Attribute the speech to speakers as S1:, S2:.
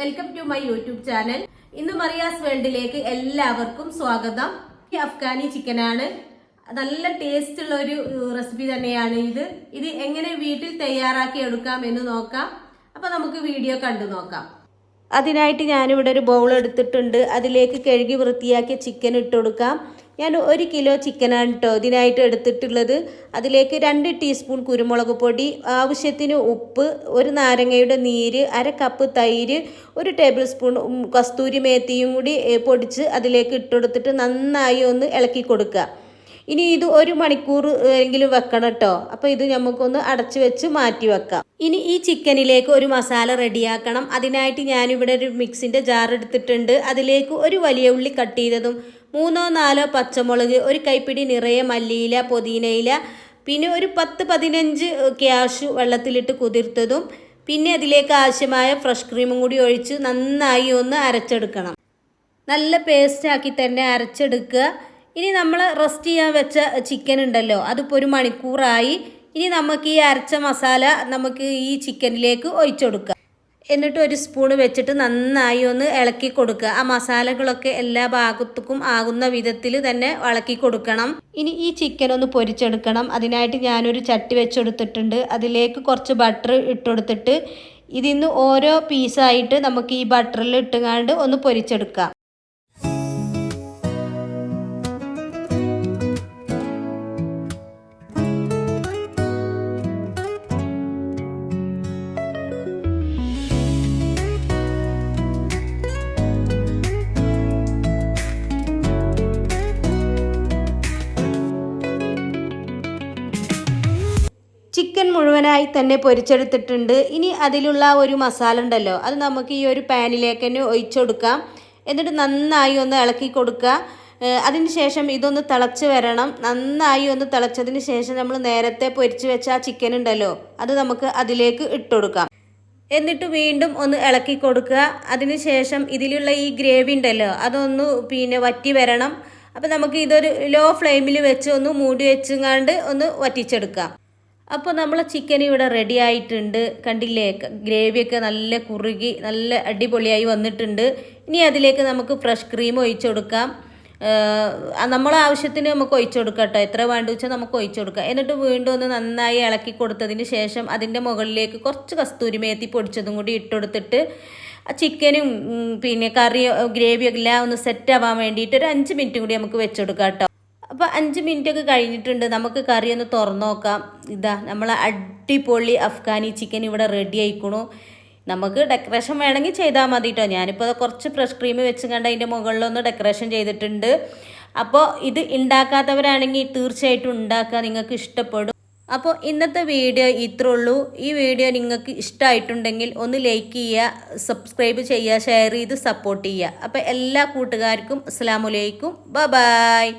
S1: Welcome to my YouTube channel. ഇന്ന് മറിയാസ് വേൾഡിലേക്ക് എല്ലാവർക്കും സ്വാഗതം. ഈ അഫ്ഗാനി ചിക്കനാണ്. നല്ല ടേസ്റ്റ് ഉള്ള ഒരു റെസിപ്പി തന്നെയാണ് ഇത്. ഇത് എങ്ങനെ വീട്ടിൽ തയ്യാറാക്കി എടുക്കാം എന്ന് നോക്കാം. അപ്പൊ നമുക്ക് വീഡിയോ കണ്ടു നോക്കാം. അതിനായിട്ട് ഞാനിവിടെ ഒരു ബൗൾ എടുത്തിട്ടുണ്ട്. അതിലേക്ക് കഴുകി വൃത്തിയാക്കിയ ചിക്കൻ ഇട്ട് കൊടുക്കാം. ഞാൻ ഒരു കിലോ ചിക്കനാണ് കേട്ടോ ഇതിനായിട്ട് എടുത്തിട്ടുള്ളത്. അതിലേക്ക് രണ്ട് ടീസ്പൂൺ കുരുമുളക് പൊടി ആവശ്യത്തിന് ഉപ്പ് ഒരു നാരങ്ങയുടെ നീര് അര കപ്പ് തൈര് ഒരു ടേബിൾ സ്പൂൺ കസ്തൂരി മേത്തിയും കൂടി പൊടിച്ച് അതിലേക്ക് ഇട്ടുകൊടുത്തിട്ട് നന്നായി ഒന്ന് ഇളക്കി കൊടുക്കുക. ഇനി ഇത് ഒരു മണിക്കൂർ എങ്കിലും വെക്കണം കേട്ടോ. അപ്പോൾ ഇത് നമുക്കൊന്ന് അടച്ചു വെച്ച് മാറ്റി വെക്കാം. ഇനി ഈ ചിക്കനിലേക്ക് ഒരു മസാല റെഡിയാക്കണം. അതിനായിട്ട് ഞാനിവിടെ ഒരു മിക്സിന്റെ ജാർ എടുത്തിട്ടുണ്ട്. അതിലേക്ക് ഒരു വലിയ ഉള്ളി കട്ട് ചെയ്തതും മൂന്നോ നാലോ പച്ചമുളക് ഒരു കൈപ്പിടി നിറയെ മല്ലിയില പുതിനയില പിന്നെ ഒരു പത്ത് പതിനഞ്ച് ക്യാഷ് വെള്ളത്തിലിട്ട് കുതിർത്തതും പിന്നെ അതിലേക്ക് ആവശ്യമായ ഫ്രഷ് ക്രീമും കൂടി ഒഴിച്ച് നന്നായി ഒന്ന് അരച്ചെടുക്കണം. നല്ല പേസ്റ്റാക്കി തന്നെ അരച്ചെടുക്കുക. ഇനി നമ്മൾ റെസ്റ്റ് ചെയ്യാൻ വെച്ച ചിക്കൻ ഉണ്ടല്ലോ അതിപ്പോൾ ഒരു മണിക്കൂറായി. ഇനി നമുക്ക് ഈ അരച്ച മസാല നമുക്ക് ഈ ചിക്കനിലേക്ക് ഒഴിച്ചെടുക്കാം. എന്നിട്ട് ഒരു സ്പൂൺ വെച്ചിട്ട് നന്നായി ഒന്ന് ഇളക്കി കൊടുക്കുക. ആ മസാലകളൊക്കെ എല്ലാ ഭാഗത്തേക്കും ആകുന്ന വിധത്തിൽ തന്നെ ഇളക്കി കൊടുക്കണം. ഇനി ഈ ചിക്കൻ ഒന്ന് പൊരിച്ചെടുക്കണം. അതിനായിട്ട് ഞാനൊരു ചട്ടി വെച്ചെടുത്തിട്ടുണ്ട്. അതിലേക്ക് കുറച്ച് ബട്ടർ ഇട്ടുകൊടുത്തിട്ട് ഇതിന്ന് ഓരോ പീസായിട്ട് നമുക്ക് ഈ ബട്ടറിൽ ഇട്ടുകാണ്ട് ഒന്ന് പൊരിച്ചെടുക്കാം. മുഴുവനായി തന്നെ പൊരിച്ചെടുത്തിട്ടുണ്ട്. ഇനി അതിലുള്ള ഒരു മസാല ഉണ്ടല്ലോ അത് നമുക്ക് ഈ ഒരു പാനിലേക്ക് തന്നെ ഒഴിച്ചെടുക്കാം. എന്നിട്ട് നന്നായി ഒന്ന് ഇളക്കി കൊടുക്കുക. അതിന് ശേഷം ഇതൊന്ന് തിളച്ച് വരണം. നന്നായി ഒന്ന് തിളച്ചതിന് ശേഷം നമ്മൾ നേരത്തെ പൊരിച്ച് വെച്ച ആ ചിക്കൻ ഉണ്ടല്ലോ അത് നമുക്ക് അതിലേക്ക് ഇട്ടുകൊടുക്കാം എന്നിട്ട് വീണ്ടും ഒന്ന് ഇളക്കി കൊടുക്കുക. അതിന് ശേഷം ഇതിലുള്ള ഈ ഗ്രേവി ഉണ്ടല്ലോ അതൊന്ന് പിന്നെ വറ്റി വരണം. അപ്പോൾ നമുക്ക് ഇതൊരു ലോ ഫ്ലെയിമിൽ വെച്ച് ഒന്ന് മൂടി വെച്ചുങ്ങാണ്ട് ഒന്ന് വറ്റിച്ചെടുക്കാം. അപ്പോൾ നമ്മൾ ചിക്കൻ ഇവിടെ റെഡി ആയിട്ടുണ്ട്. കണ്ടില്ലേ? ഗ്രേവിയൊക്കെ നല്ല കുറുകി നല്ല അടിപൊളിയായി വന്നിട്ടുണ്ട്. ഇനി അതിലേക്ക് നമുക്ക് ഫ്രഷ് ക്രീം ഒഴിച്ചു കൊടുക്കാം. നമ്മളെ ആവശ്യത്തിന് നമുക്ക് ഒഴിച്ചു കൊടുക്കാം കേട്ടോ. എത്ര വേണ്ട വെച്ചാൽ നമുക്ക് ഒഴിച്ചു കൊടുക്കാം. എന്നിട്ട് വീണ്ടും ഒന്ന് നന്നായി ഇളക്കി കൊടുത്തതിന് ശേഷം അതിന്റെ മുകളിലേക്ക് കുറച്ച് കസ്തൂരി മേത്തി പൊടിച്ചതും കൂടി ഇട്ടുകൊടുത്തിട്ട് ചിക്കനും പിന്നെ കറിയോ ഗ്രേവിയും എല്ലാം ഒന്ന് സെറ്റ് ആവാൻ വേണ്ടിയിട്ട് ഒരു അഞ്ച് മിനിറ്റ് കൂടി നമുക്ക് വെച്ചു കൊടുക്കാം കേട്ടോ. അപ്പോൾ അഞ്ച് മിനിറ്റ് ഒക്കെ കഴിഞ്ഞിട്ടുണ്ട്. നമുക്ക് കറി ഒന്ന് തുറന്നു നോക്കാം. ഇതാ നമ്മൾ അടിപൊളി അഫ്ഗാനി ചിക്കൻ ഇവിടെ റെഡി ആയിക്കണു. നമുക്ക് ഡെക്കറേഷൻ വേണമെങ്കിൽ ചെയ്താൽ മതി കേട്ടോ ഞാനിപ്പോൾ കുറച്ച് ഫ്രഷ് ക്രീം വെച്ച് കണ്ട് അതിന്റെ മുകളിലൊന്ന് ഡെക്കറേഷൻ ചെയ്തിട്ടുണ്ട്. അപ്പോൾ ഇത് ഉണ്ടാക്കാത്തവരാണെങ്കിൽ തീർച്ചയായിട്ടും ഉണ്ടാക്കുക. നിങ്ങൾക്ക് ഇഷ്ടപ്പെടും. അപ്പോൾ ഇന്നത്തെ വീഡിയോ ഇത്രേ ഉള്ളൂ. ഈ വീഡിയോ നിങ്ങൾക്ക് ഇഷ്ടമായിട്ടുണ്ടെങ്കിൽ ഒന്ന് ലൈക്ക് ചെയ്യുക സബ്സ്ക്രൈബ് ചെയ്യുക ഷെയർ ചെയ്ത് സപ്പോർട്ട് ചെയ്യുക. അപ്പോൾ എല്ലാ കൂട്ടുകാർക്കും അസ്സാമലൈക്കും ബ ബായ്